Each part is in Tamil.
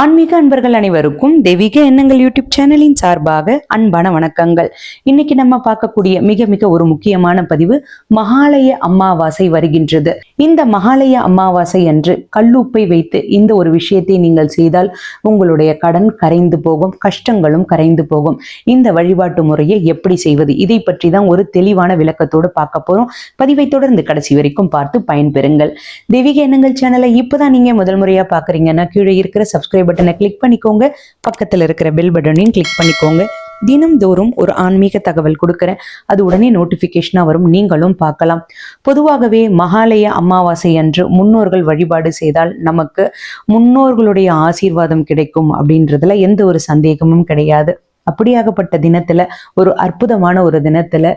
ஆன்மீக அன்பர்கள் அனைவருக்கும் தெய்வீக எண்ணங்கள் யூடியூப் சேனலின் சார்பாக அன்பான வணக்கங்கள். இன்னைக்கு நம்ம பார்க்கக்கூடிய மிக மிக ஒரு முக்கியமான பதிவு மகாலய அமாவாசை வருகின்றது. இந்த மகாலய அமாவாசை அன்று கல்லுப்பை வைத்து இந்த ஒரு விஷயத்தை நீங்கள் செய்தால் உங்களுடைய கடன் கரைந்து போகும் கஷ்டங்களும் கரைந்து போகும். இந்த வழிபாட்டு முறையை எப்படி செய்வது? இதை பற்றி தான் ஒரு தெளிவான விளக்கத்தோடு பார்க்க போறோம். பதிவை தொடர்ந்து கடைசி வரைக்கும் பார்த்து பயன்பெறுங்கள். தெய்வீக எண்ணங்கள் சேனலை இப்போதான் நீங்க முதல் முறையா பாக்குறீங்கன்னா கீழே இருக்கிற சப்ஸ்கிரைப் பட்டனை கிளிக் பண்ணிக்கோங்க. பக்கத்துல இருக்கிற பெல் பட்டனையும் கிளிக் பண்ணிக்கோங்க. தினம்தோறும் ஒரு ஆன்மீக தகவல் கொடுக்குறேன். அது உடனே நோட்டிஃபிகேஷனாக வரும். நீங்களும் பார்க்கலாம். பொதுவாகவே மகாலய அமாவாசை அன்று முன்னோர்கள் வழிபாடு செய்தால் நமக்கு முன்னோர்களுடைய ஆசீர்வாதம் கிடைக்கும் அப்படின்றதுல எந்த ஒரு சந்தேகமும் கிடையாது. அப்படியாகப்பட்ட தினத்துல ஒரு அற்புதமான ஒரு தினத்துல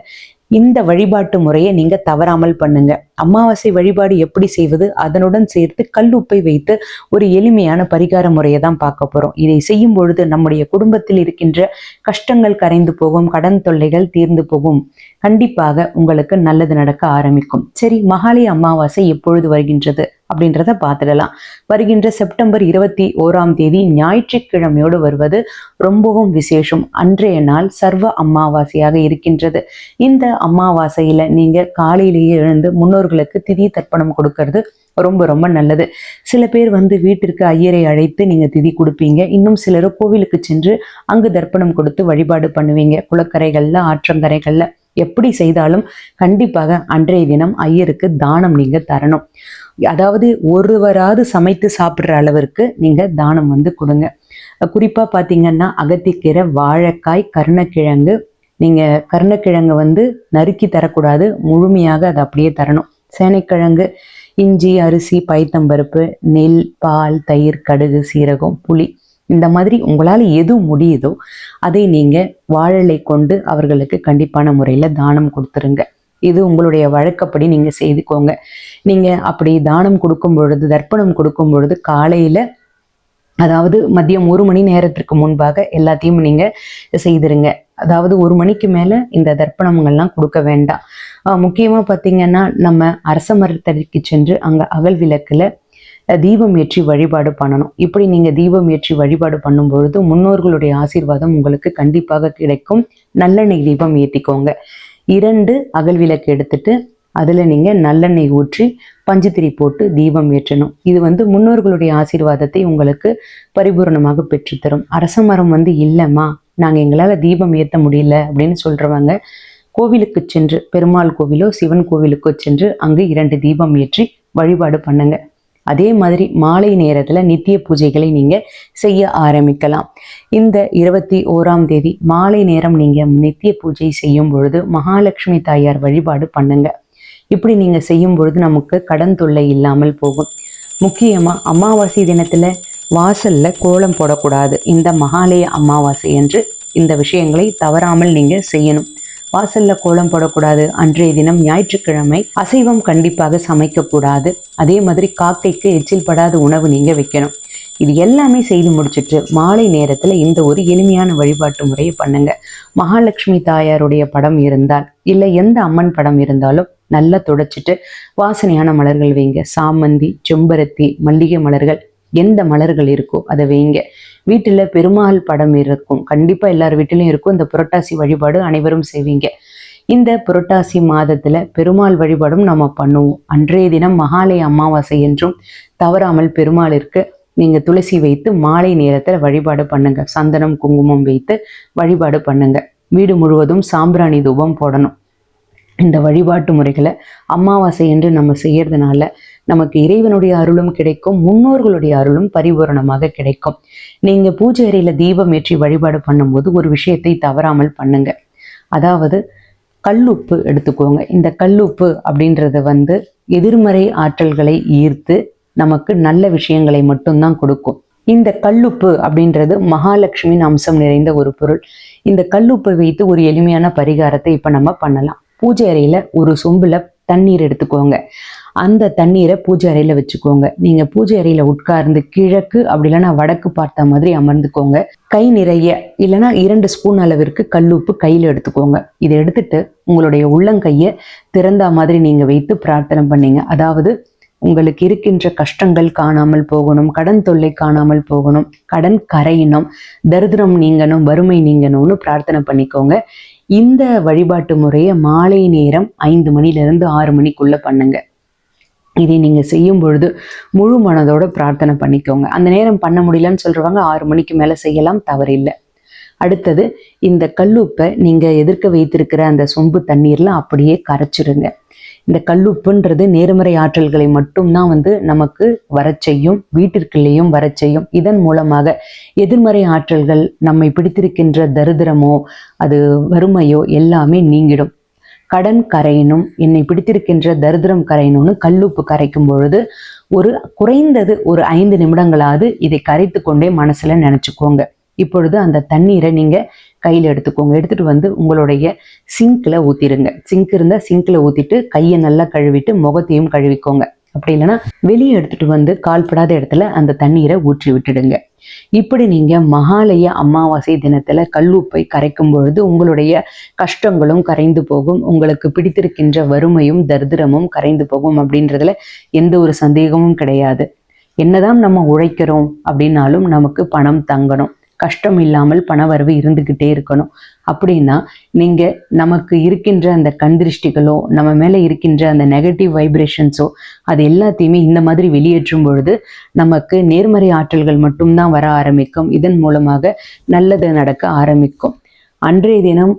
இந்த வழிபாட்டு முறையை நீங்க தவறாமல் பண்ணுங்க. அமாவாசை வழிபாடு எப்படி செய்வது? அதனுடன் சேர்த்து கல்லுப்பை வைத்து ஒரு எளிமையான பரிகார முறையை தான் பார்க்க போறோம். இதை செய்யும் பொழுது நம்முடைய குடும்பத்தில் இருக்கின்ற கஷ்டங்கள் கரைந்து போகும் கடன் தொல்லைகள் தீர்ந்து போகும். கண்டிப்பாக உங்களுக்கு நல்லது நடக்க ஆரம்பிக்கும். சரி மகாலய அமாவாசை எப்பொழுது வருகின்றது? அப்படின்றத பார்த்துடலாம். வருகின்ற செப்டம்பர் இருபத்தி ஓராம் தேதி ஞாயிற்றுக்கிழமையோடு வருவது ரொம்பவும் விசேஷம். அன்றைய நாள் சர்வ அமாவாசையாக இருக்கின்றது. இந்த அமாவாசையில நீங்க காலையிலேயே எழுந்து முன்னோர்களுக்கு திதி தர்ப்பணம் கொடுக்கறது ரொம்ப ரொம்ப நல்லது. சில பேர் வந்து வீட்டிற்கு ஐயரை அழைத்து நீங்க திதி கொடுப்பீங்க. இன்னும் சிலர் கோவிலுக்கு சென்று அங்கு தர்ப்பணம் கொடுத்து வழிபாடு பண்ணுவீங்க. குளக்கரைகள்ல ஆற்றங்கரைகள்ல. எப்படி செய்தாலும் கண்டிப்பாக அன்றைய தினம் ஐயருக்கு தானம் நீங்க தரணும். அதாவது ஒருவராது சமைத்து சாப்பிட்ற அளவிற்கு நீங்கள் தானம் வந்து கொடுங்க. குறிப்பாக பார்த்தீங்கன்னா அகத்திக்கீரை வாழைக்காய் கருணக்கிழங்கு. நீங்கள் கருணக்கிழங்கு வந்து நறுக்கி தரக்கூடாது. முழுமையாக அதை அப்படியே தரணும். சேனைக்கிழங்கு இஞ்சி அரிசி பைத்தம்பருப்பு நெல் பால் தயிர் கடுகு சீரகம் புளி. இந்த மாதிரி உங்களால் எது முடியுதோ அதை நீங்கள் வாழலை கொண்டு அவர்களுக்கு கண்டிப்பான முறையில் தானம் கொடுத்துருங்க. இது உங்களுடைய வழக்கப்படி நீங்க செய்துக்கோங்க. நீங்க அப்படி தானம் கொடுக்கும் பொழுது தர்ப்பணம் கொடுக்கும் பொழுது காலையில அதாவது மதியம் ஒரு மணி நேரத்திற்கு முன்பாக எல்லாத்தையும் நீங்க செய்திருங்க. அதாவது ஒரு மணிக்கு மேல இந்த தர்ப்பணங்கள்லாம் கொடுக்க வேண்டாம். ஆஹ் முக்கியமா பாத்தீங்கன்னா நம்ம அரச மரத்தடிக்கு சென்று அங்க அகல் விளக்குல அஹ் தீபம் ஏற்றி வழிபாடு பண்ணணும். இப்படி நீங்க தீபம் ஏற்றி வழிபாடு பண்ணும் பொழுது முன்னோர்களுடைய ஆசீர்வாதம் உங்களுக்கு கண்டிப்பாக கிடைக்கும். நல்லெண்ணெய் தீபம் ஏற்றிக்கோங்க இரண்டு அகல் விளக்கு எடுத்துட்டு அதில் நீங்கள் நல்லெண்ணெய் ஊற்றி பஞ்சுத்திரி போட்டு தீபம் ஏற்றணும். இது வந்து முன்னோர்களுடைய ஆசீர்வாதத்தை உங்களுக்கு பரிபூரணமாக பெற்றுத்தரும். அரச மரம் வந்து இல்லைம்மா நாங்கள் எங்களால் தீபம் ஏற்ற முடியல அப்படின்னு சொல்கிறவங்க கோவிலுக்கு சென்று பெருமாள் கோவிலோ சிவன் கோவிலுக்கோ சென்று அங்கு இரண்டு தீபம் ஏற்றி வழிபாடு பண்ணுங்கள் அதே மாதிரி மாலை நேரத்துல நித்திய பூஜைகளை நீங்க செய்ய ஆரம்பிக்கலாம். இந்த இருபத்தி ஓராம் தேதி மாலை நேரம் நீங்க நித்திய பூஜை செய்யும் பொழுது மகாலட்சுமி தாயார் வழிபாடு பண்ணுங்க. இப்படி நீங்க செய்யும் பொழுது நமக்கு கடன் தொல்லை இல்லாமல் போகும். முக்கியமா அமாவாசை தினத்துல வாசல்ல கோலம் போடக்கூடாது. இந்த மகாலய அமாவாசை என்று இந்த விஷயங்களை தவறாமல் நீங்க செய்யணும். வாசல்ல கோலம் போடக்கூடாது. அன்றைய தினம் ஞாயிற்றுக்கிழமை அசைவம் கண்டிப்பாக சமைக்கக்கூடாது. அதே மாதிரி காக்கைக்கு எச்சில் படாத உணவு நீங்க வைக்கணும். இது எல்லாமே செய்து முடிச்சிட்டு மாலை நேரத்துல இந்த ஒரு எளிமையான வழிபாட்டு முறையை பண்ணுங்க. மகாலட்சுமி தாயாருடைய படம் இருந்தால் இல்லை எந்த அம்மன் படம் இருந்தாலும் நல்லா துடைச்சிட்டு வாசனையான மலர்கள் வைங்க. சாமந்தி செம்பருத்தி மல்லிகை மலர்கள் எந்த மலர்கள் இருக்கோ அதை வைங்க. வீட்டில் பெருமாள் படம் இருக்கும். கண்டிப்பாக எல்லார் வீட்டிலையும் இருக்கும். இந்த புரட்டாசி வழிபாடு அனைவரும் செய்வீங்க. இந்த புரட்டாசி மாதத்துல பெருமாள் வழிபாடும் நம்ம பண்ணுவோம். அன்றைய தினம் மகாலய அமாவாசை என்றும் தவறாமல் பெருமாளிற்கு நீங்க துளசி வைத்து மாலை நேரத்துல வழிபாடு பண்ணுங்க. சந்தனம் குங்குமம் வைத்து வழிபாடு பண்ணுங்க. வீடு முழுவதும் சாம்பிராணி தூபம் போடணும். இந்த வழிபாட்டு முறைகளை அமாவாசை என்று நம்ம செய்யறதுனால நமக்கு இறைவனுடைய அருளும் கிடைக்கும் முன்னோர்களுடைய அருளும் பரிபூரணமாக கிடைக்கும். நீங்க பூஜை அறையில தீபம் ஏற்றி வழிபாடு பண்ணும்போது ஒரு விஷயத்தை தவறாமல் பண்ணுங்க. அதாவது கல்லுப்பு எடுத்துக்கோங்க. இந்த கல்லுப்பு அப்படின்றது வந்து எதிர்மறை ஆற்றல்களை ஈர்த்து நமக்கு நல்ல விஷயங்களை மட்டும்தான் கொடுக்கும். இந்த கல்லுப்பு அப்படின்றது மகாலட்சுமியின் அம்சம் நிறைந்த ஒரு பொருள். இந்த கல்லுப்பை வைத்து ஒரு எளிமையான பரிகாரத்தை இப்ப நம்ம பண்ணலாம். பூஜை அறையில ஒரு சொம்புல தண்ணீர் எடுத்துக்கோங்க. அந்த தண்ணீரை பூஜை அறையில வச்சுக்கோங்க. நீங்க பூஜை அறையில உட்கார்ந்து கிழக்கு அப்படி இல்லைன்னா வடக்கு பார்த்த மாதிரி அமர்ந்துக்கோங்க. கை நிறைய இல்லைன்னா இரண்டு ஸ்பூன் அளவிற்கு கல்லுப்பு கையில எடுத்துக்கோங்க. இதை எடுத்துட்டு உங்களுடைய உள்ளங்கையை திறந்த மாதிரி நீங்க வைத்து பிரார்த்தனை பண்ணீங்க. அதாவது உங்களுக்கு இருக்கின்ற கஷ்டங்கள் காணாமல் போகணும் கடன் தொல்லை காணாமல் போகணும் கடன் கரையினும் தரித்திரம் நீங்கணும் வறுமை நீங்கணும்னு பிரார்த்தனை பண்ணிக்கோங்க. இந்த வழிபாட்டு முறையை மாலை நேரம் ஐந்து மணிலேருந்து ஆறு மணிக்குள்ளே பண்ணுங்க. இதை நீங்கள் செய்யும் பொழுது முழு மனதோட பிரார்த்தனை பண்ணிக்கோங்க. அந்த நேரம் பண்ண முடியலன்னு சொல்கிறவங்க ஆறு மணிக்கு மேலே செய்யலாம் தவறில்லை. அடுத்தது இந்த கல்லுப்பை நீங்கள் எதிர்க்க வைத்திருக்கிற அந்த சொம்பு தண்ணீர்லாம் அப்படியே கரைச்சிருங்க இந்த கல்லுப்புன்றது நேர்மறை ஆற்றல்களை மட்டும்தான் வந்து நமக்கு வரச் செய்யும் வீட்டிற்குள்ளேயும் வரச் செய்யும். இதன் மூலமாக எதிர்மறை ஆற்றல்கள் நம்மை பிடித்திருக்கின்ற தரித்திரமோ அது வறுமையோ எல்லாமே நீங்கிடும். கடன் கரையணும் என்னை பிடித்திருக்கின்ற தரித்திரம் கரையணும்னு கல்லுப்பு கரைக்கும் பொழுது ஒரு குறைந்தது ஒரு ஐந்து நிமிடங்களாவது இதை கரைத்து கொண்டே மனசுல நினைச்சுக்கோங்க. இப்பொழுது அந்த தண்ணீரை நீங்க கையில் எடுத்துக்கோங்க. எடுத்துட்டு வந்து உங்களுடைய சிங்க்ல ஊத்திடுங்க சிங்க் இருந்தால் சிங்க்ல ஊத்திட்டு கையை நல்லா கழுவிட்டு முகத்தையும் கழுவிக்கோங்க. அப்படி இல்லைன்னா வெளியே எடுத்துட்டு வந்து கால்படாத இடத்துல அந்த தண்ணீரை ஊற்றி விட்டுடுங்க. இப்படி நீங்க மகாலய அமாவாசை தினத்துல கல்லுப்பை கரைக்கும் பொழுது உங்களுடைய கஷ்டங்களும் கரைந்து போகும். உங்களுக்கு பிடித்திருக்கின்ற வறுமையும் தரித்திரமும் கரைந்து போகும் அப்படின்றதுல எந்த ஒரு சந்தேகமும் கிடையாது. என்னதான் நம்ம உழைக்கிறோம் அப்படின்னாலும் நமக்கு பணம் தங்கணும். கஷ்டம் இல்லாமல் பணவரவு இருந்துக்கிட்டே இருக்கணும். அப்படின்னா நீங்க நமக்கு இருக்கின்ற அந்த கண் திருஷ்டிகளோ நம்ம மேல இருக்கின்ற அந்த நெகட்டிவ் வைப்ரேஷன்ஸோ அது எல்லாத்தையுமே இந்த மாதிரி வெளியேற்றும் பொழுது நமக்கு நேர்மறை ஆற்றல்கள் மட்டும்தான் வர ஆரம்பிக்கும். இதன் மூலமாக நல்லது நடக்க ஆரம்பிக்கும். அன்றைய தினம்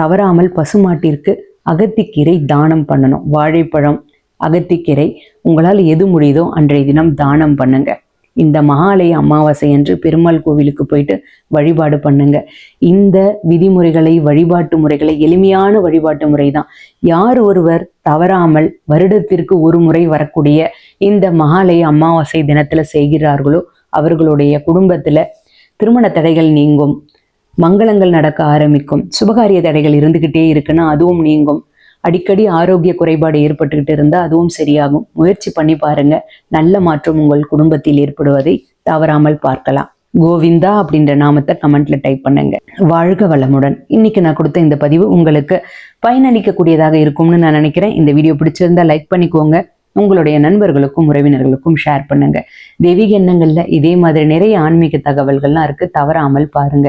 தவறாமல் பசுமாட்டிற்கு அகத்திக்கீரை தானம் பண்ணணும். வாழைப்பழம் அகத்திக்கீரை உங்களால் எது முடியுதோ அன்றைய தினம் தானம் பண்ணுங்க. இந்த மகாலய அமாவாசை அன்று பெருமாள் கோவிலுக்கு போயிட்டு வழிபாடு பண்ணுங்க. இந்த விதிமுறைகளை வழிபாட்டு முறைகளை எளிமையான வழிபாட்டு முறை தான் யார் ஒருவர் தவறாமல் வருடத்திற்கு ஒரு முறை வரக்கூடிய இந்த மகாலய அமாவாசை தினத்துல செய்கிறார்களோ அவர்களுடைய குடும்பத்துல திருமண தடைகள் நீங்கும் மங்களங்கள் நடக்க ஆரம்பிக்கும் சுபகாரிய தடைகள் இருந்துகிட்டே இருக்குன்னா அதுவும் நீங்கும். அடிக்கடி ஆரோக்கிய குறைபாடு ஏற்பட்டுக்கிட்டு இருந்தால் அதுவும் சரியாகும். முயற்சி பண்ணி பாருங்க. நல்ல மாற்றம் உங்கள் குடும்பத்தில் ஏற்படுவதை தவறாமல் பார்க்கலாம். கோவிந்தா அப்படின்ற நாமத்தை கமெண்ட்ல டைப் பண்ணுங்க. வாழ்க வளமுடன். இன்னைக்கு நான் கொடுத்த இந்த பதிவு உங்களுக்கு பயனளிக்கக்கூடியதாக இருக்கும்னு நான் நினைக்கிறேன். இந்த வீடியோ பிடிச்சிருந்தா லைக் பண்ணிக்கோங்க. உங்களுடைய நண்பர்களுக்கும் உறவினர்களுக்கும் ஷேர் பண்ணுங்க. தெய்வீக எண்ணங்கள்ல இதே மாதிரி நிறைய ஆன்மீக தகவல்கள்லாம் இருக்கு. தவறாமல் பாருங்க.